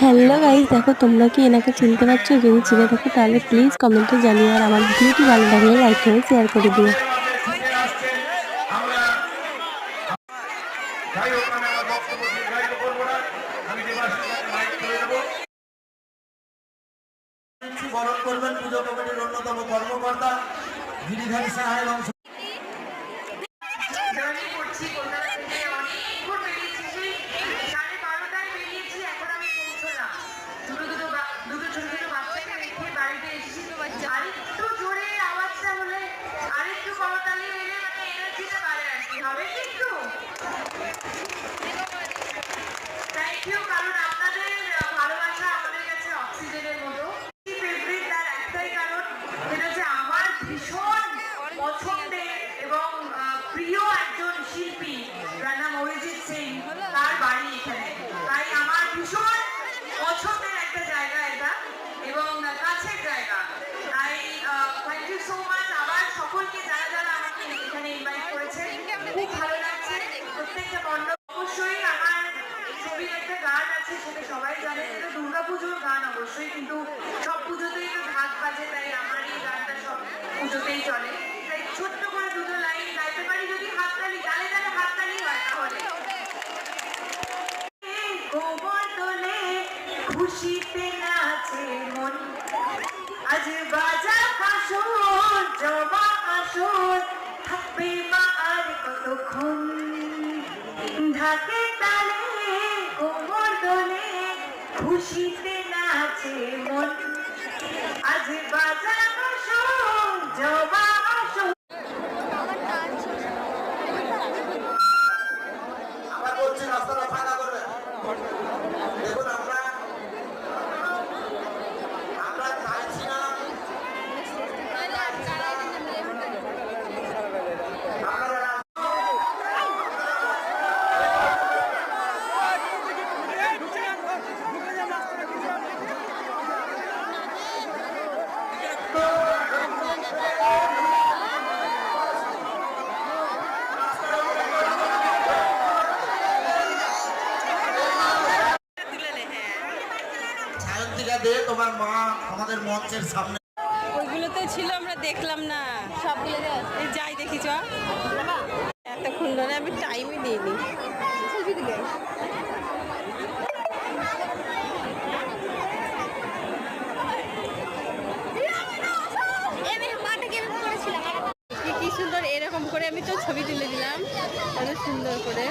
Hello guys দেখো তোমরা কি এনাকে চিনতে পারছ? যদি চিনে থাকো তাহলে প্লিজ কমেন্টে জানিও আর আমার ভিডিওটি ভালো লাগলে লাইক করে শেয়ার করে দিও। বরণ করবেন পুজো কমিটির অন্যতম কর্মকর্তা, গিরিধারী সাহা হবে কি একটু থ্যাংক ইউ কারণ আজ বাজা জমা আসর থাকবে মা কতক্ষণ? ঢাকে তালে কোমর খুশিতে নাচে মন। আজ বাজা কাশর জমা দে তোমার মা আমাদের মঞ্চের সামনে। ওইগুলোতে ছিল আমরা দেখলাম না। সবগুলো যাই দেখি চ। এতক্ষণ ধরে আমি টাইমই দিইনি। কি সুন্দর এরকম করে আমি তো ছবি তুলে দিলাম। অনেক সুন্দর করে।